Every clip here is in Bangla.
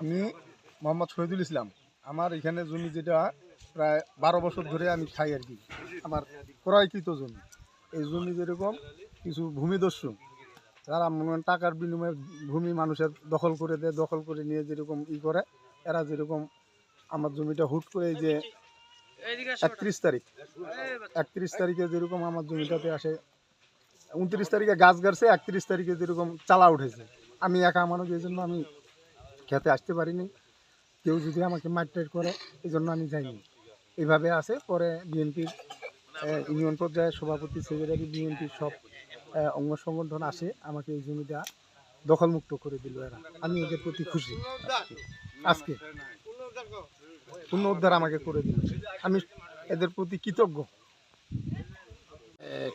আমি মোহাম্মদ শহীদুল ইসলাম। আমার এখানে জমি যেটা প্রায় বারো বছর ধরে আমি খাই আর কি। আমার ক্রয়কৃত জমি। এই জমি যেরকম কিছু ভূমিদস্যু যারা মনে টাকার বিনিময়ে ভূমি মানুষের দখল করে দেয়, দখল করে নিয়ে যেরকম ই করে, এরা যেরকম আমার জমিটা হুট করে যে একত্রিশ তারিখ, একত্রিশ তারিখে যেরকম আমার জমিটাতে আসে, উনত্রিশ তারিখে গাছ গাড়ছে, একত্রিশ তারিখে যেরকম চালা উঠেছে। আমি একা মানুষ, এই জন্য আমি খেতে আসতে পারিনি। কেউ যদি আমাকে মারটাইট করে এই জন্য আমি যাইনি। এইভাবে আছে। পরে বিএনপির ইউনিয়ন পর্যায়ে সভাপতি সেক্রেটারি বিএনপির সব অঙ্গ সংগঠন আসে, আমাকে এই জমিটা দখলমুক্ত করে দিল এরা। আমি এদের প্রতি খুশি। আজকে আজকে পুনরুদ্ধার আমাকে করে দিল। আমি এদের প্রতি কৃতজ্ঞ।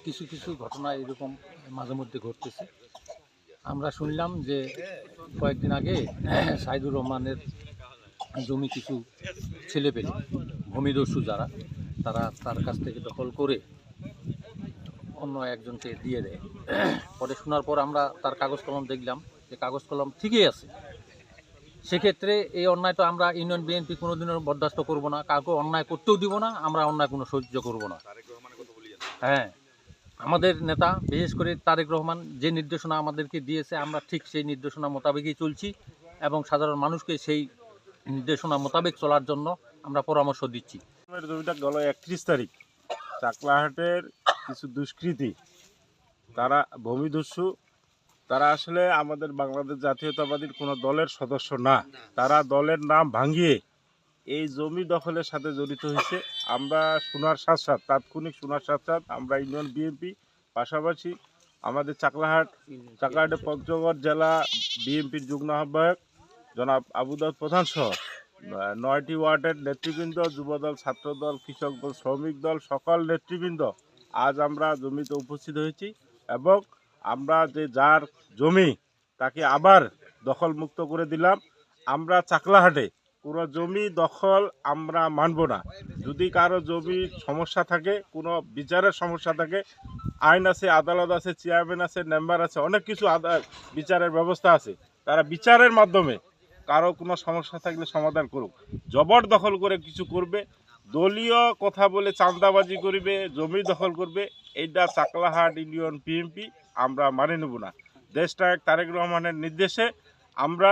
কিছু কিছু ঘটনা এরকম মাঝে মধ্যে ঘটতেছে। আমরা শুনলাম যে কয়েকদিন আগে সাইদুর রহমানের জমি কিছু ছেলে পেলে ভূমিদস্যু যারা, তারা তার কাছ থেকে দখল করে অন্য একজনকে দিয়ে দেয়। পরে শোনার পর আমরা তার কাগজ কলম দেখলাম যে কাগজ কলম ঠিকই আছে। সেক্ষেত্রে এই অন্যায় তো আমরা ইউনিয়ন বিএনপি কোনোদিনও বরদাস্ত করব না, কাউকে অন্যায় করতেও দিব না, আমরা অন্যায় কোনো সহ্য করব না। হ্যাঁ। আমাদের নেতা, বিশেষ করে তারেক রহমান যে নির্দেশনা আমাদেরকে দিয়েছে, আমরা ঠিক সেই নির্দেশনা মোতাবেকই চলছি এবং সাধারণ মানুষকে সেই নির্দেশনা মোতাবেক চলার জন্য আমরা পরামর্শ দিচ্ছি। জমিটা গেল একত্রিশ তারিখ। চাকলাহাটের কিছু দুষ্কৃতী, তারা ভূমিদস্যু তারা আসলে আমাদের বাংলাদেশ জাতীয়তাবাদীর কোনো দলের সদস্য না। তারা দলের নাম ভাঙিয়ে এই জমি দখলের সাথে জড়িত হয়েছে। আমরা শোনার সাথ সাথ তাৎক্ষণিক শোনার সাথ সাথ আমরা ইউনিয়ন বিএনপি পাশাপাশি আমাদের চাকলাহাট চাকলাহাটের পঞ্চগড় জেলা বিএনপির যুগ্ম আহ্বায়ক জনাব আবুদাউদ প্রধান সহ নয়টি ওয়ার্ডের নেতৃবৃন্দ, যুবদল, ছাত্রদল, কৃষক দল, শ্রমিক দল, সকল নেতৃবৃন্দ আজ আমরা জমিতে উপস্থিত হয়েছি এবং আমরা যে যার জমি তাকে আবার দখলমুক্ত করে দিলাম। আমরা চাকলাহাটে কোনো জমি দখল আমরা মানব না। যদি কারও জমি সমস্যা থাকে, কোনো বিচারের সমস্যা থাকে, আইন আছে, আদালত আছে, চেয়ারম্যান আছে, মেম্বার আছে, অনেক কিছু বিচারের ব্যবস্থা আছে। তারা বিচারের মাধ্যমে কারও কোনো সমস্যা থাকলে সমাধান করুক। জবরদখল করে কিছু করবে, দলীয় কথা বলে চাঁদাবাজি করবে, জমি দখল করবে, এইটা চাকলাহাট ইউনিয়ন পিএমপি আমরা মানে নেব না। দেশনায়ক তারেক রহমানের নির্দেশে আমরা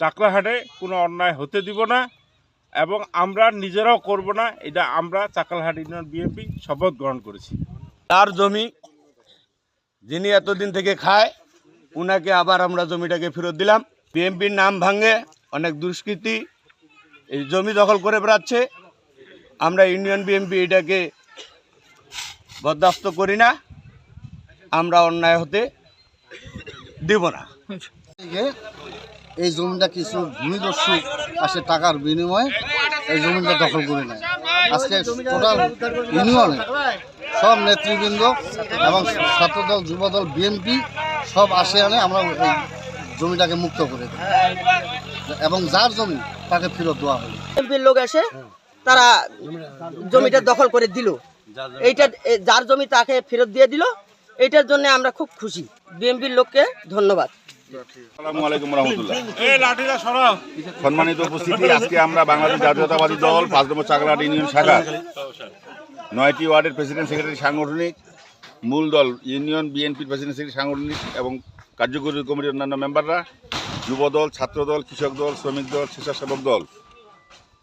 চাকলাহাটে কোনো অন্যায় হতে দিব না এবং আমরা নিজেরাও করব না এটা আমরা চাকলাহাট ইউনিয়ন বিএনপি শপথ গ্রহণ করেছি। তার জমি যিনি এতদিন থেকে খায় উনাকে আবার আমরা জমিটাকে ফেরত দিলাম। বিএমপির নাম ভাঙে অনেক দুষ্কৃতী এই জমি দখল করে বেড়াচ্ছে। আমরা ইউনিয়ন বিএমপি এটাকে বরদাস্ত করি না আমরা অন্যায় হতে দিব না। থেকে এই জমিটা কিছু ভূমিদস্যু আসে টাকার বিনিময়ে এই জমিটা দখল করে নেয়। আজকে টোটাল ইউনিয়নে সব নেতৃবৃন্দ এবং ছাত্রদল, যুবদল, বিএনপি সব আসে আনে আমরা এই জমিটাকে মুক্ত করে দিই এবং যার জমি তাকে ফেরত দেওয়া হলো এমপির লোক এসে তারা জমিটা দখল করে দিল। এইটা যার জমি তাকে ফেরত দিয়ে দিল, এইটার জন্য আমরা খুব খুশি। বিএমপির লোককে ধন্যবাদ। সম্মানিত উপস্থিতি আজকে আমরা বাংলাদেশ জাতীয়তাবাদী দল পাঁচ নম্বর চাকলাট ইউনিয়ন শাখা নয়টি ওয়ার্ডের প্রেসিডেন্ট সেক্রেটারি সাংগঠনিক মূল দল ইউনিয়ন বিএনপির প্রেসিডেন্ট সেক্রেটারি সাংগঠনিক এবং কার্যকরী কমিটির অন্যান্য মেম্বাররা যুবদল ছাত্রদল কৃষক দল শ্রমিক দল স্বেচ্ছাসেবক দল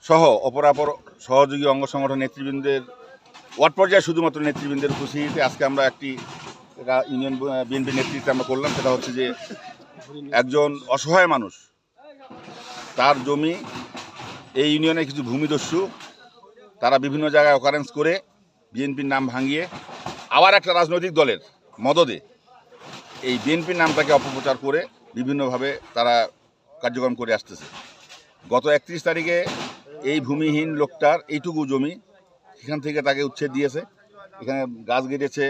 সহ অপরাপর সহযোগী অঙ্গ সংগঠন নেতৃবৃন্দের ওয়ার্ড পর্যায়ে শুধুমাত্র নেতৃবৃন্দের উপস্থিতিতে আজকে আমরা একটি ইউনিয়ন বিএনপি নেতৃত্বে আমরা করলাম সেটা হচ্ছে যে একজন অসহায় মানুষ। তার জমি এই ইউনিয়নে কিছু ভূমিদস্যু, তারা বিভিন্ন জায়গায় অকারেন্স করে বিএনপির নাম ভাঙিয়ে আবার একটা রাজনৈতিক দলের মদদে এই বিএনপির নামটাকে অপপ্রচার করে বিভিন্নভাবে তারা কার্যক্রম করে আসতেছে। গত একত্রিশ তারিখে এই ভূমিহীন লোকটার এইটুকু জমি সেখান থেকে তাকে উচ্ছেদ দিয়েছে। এখানে গাছ কেটেছে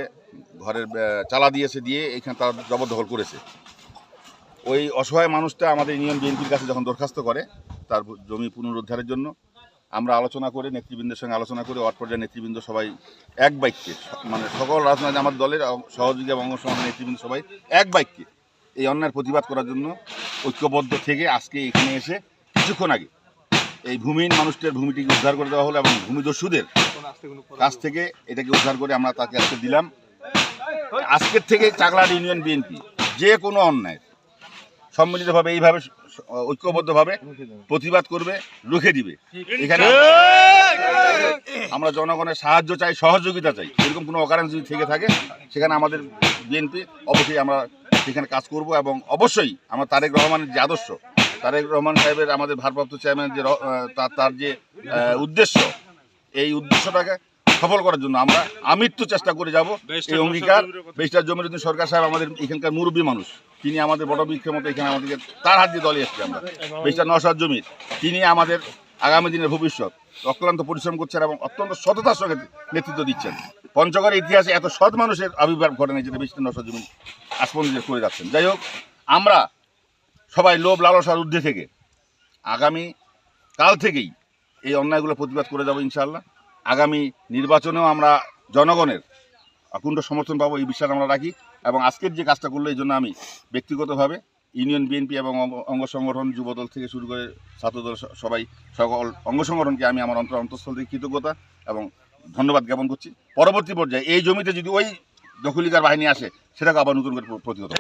ঘরের চালা দিয়েছে, দিয়ে এখানে তারা জবরদখল করেছে। ওই অসহায় মানুষটা আমাদের ইউনিয়ন বিএনপির কাছে যখন দরখাস্ত করে, তার জমি পুনরুদ্ধারের জন্য, আমরা আলোচনা করে, নেতৃবৃন্দের সঙ্গে আলোচনা করে, ওয়ার্ড পর্যায়ের নেতৃবৃন্দ সবাই এক বাক্যে মানে সকল রাজনৈতিক, আমার দলের সহযোগী এবং সংগঠনের নেতৃবৃন্দ সবাই এক বাক্যে এই অন্যায়ের প্রতিবাদ করার জন্য ঐক্যবদ্ধ থেকে আজকে এখানে এসে কিছুক্ষণ আগে এই ভূমিহীন মানুষদের ভূমিটিকে উদ্ধার করে দেওয়া হলো এবং ভূমিদস্যুদের কাছ থেকে এটাকে উদ্ধার করে আমরা তাকে আজকে দিলাম। আজকের থেকে চাকলাট ইউনিয়ন বিএনপি যে কোনো অন্যায় সম্মিলিতভাবে এইভাবে ঐক্যবদ্ধভাবে প্রতিবাদ করবে রুখে দিবে। এখানে আমরা জনগণের সাহায্য চাই, সহযোগিতা চাই। এরকম কোনো অকারণ যদি থেকে থাকে, সেখানে আমাদের বিএনপি অবশ্যই আমরা সেখানে কাজ করব এবং অবশ্যই আমার তারেক রহমানের যে আদর্শ, তারেক রহমান সাহেবের আমাদের ভারপ্রাপ্ত চেয়ারম্যান যে তার যে উদ্দেশ্য, এই উদ্দেশ্যটাকে সফল করার জন্য আমরা আমৃত্যু চেষ্টা করে যাব। এই অঙ্গীকার বেশটার জমিরুদ্দিন সরকার সাহেব আমাদের এখানকার মুরব্বী মানুষ। তিনি আমাদের বড় বৃক্ষের মতো এখানে আমাদেরকে তার হাত দিয়ে দলে এসেছি আমরা। বেশটা নশার জমির তিনি আমাদের আগামী দিনের ভবিষ্যৎ। অক্লান্ত পরিশ্রম করছেন এবং অত্যন্ত সততার সঙ্গে নেতৃত্ব দিচ্ছেন। পঞ্চগড়ের ইতিহাসে এত সৎ মানুষের আবির্ভাব ঘটে যেটা বেশটা নশার জমি আসমন্দির করে যাচ্ছেন। যাই হোক আমরা সবাই লোভ লালসার ঊর্ধ্বে থেকে আগামী কাল থেকেই এই অন্যায়গুলো প্রতিবাদ করে যাব ইনশাআল্লাহ। আগামী নির্বাচনেও আমরা জনগণের অকুণ্ঠ সমর্থন পাবো, এই বিশ্বাস আমরা রাখি এবং আজকের যে কাজটা করল এই জন্য আমি ব্যক্তিগতভাবে ইউনিয়ন বিএনপি এবং অঙ্গ- সংগঠন যুবদল থেকে শুরু করে ছাত্রদল সবাই সকল অঙ্গ সংগঠনকে আমি আমার অন্তর অন্তঃস্থল থেকে কৃতজ্ঞতা এবং ধন্যবাদ জ্ঞাপন করছি পরবর্তী পর্যায়ে এই জমিতে যদি ওই দখলিকার বাহিনী আসে, সেটাকে আবার নতুন করে প্র- প্রতিহত।